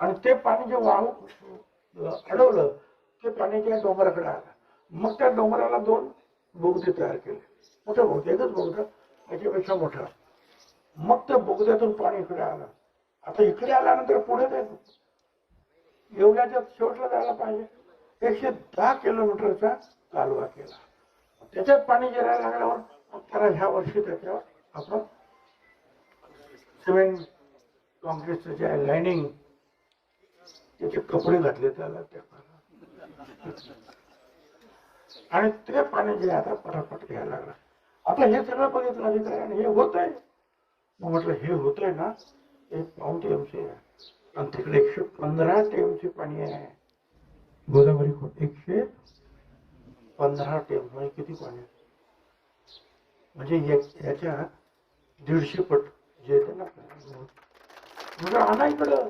आणि ते पाणी जे वाहून अडवलं ते पाणी त्या डोंगराकडे आलं. मग त्या डोंगराला दोन बोगदे तयार केले. मोठे बोगदे एकच बोगदा त्याच्यापेक्षा मोठा. मग त्या बोगद्यातून पाणी इकडे आलं. आता इकडे आल्यानंतर पुढे ते एवढ्याच्या शेवटला जायला पाहिजे. एकशे दहा किलोमीटरचा कालवा केला. त्याच्यात पाणी जिरायला लागल्यावर मग त्याला ह्या वर्षी त्याच्यावर आपण सिमेंट कॉन्क्रीटचं जे आहे लाईनिंग त्याचे कपडे घातले त्याला त्या आणि ते पाणी जे आता पटापट घ्यायला लागला. आता हे सगळं बघितलं आणि हे होत आहे मग म्हटलं हे होत आहे ना? एक पाऊन टीएमसी आहे. आणि तिकडे एकशे पंधरा टीएमसी पाणी आहे. गोदावरी खोट एकशे पंधरा टीएमसी म्हणजे किती पाणी आहे? म्हणजे याच्या दीडशे पट जे येते ना म्हणजे आणा इकडं.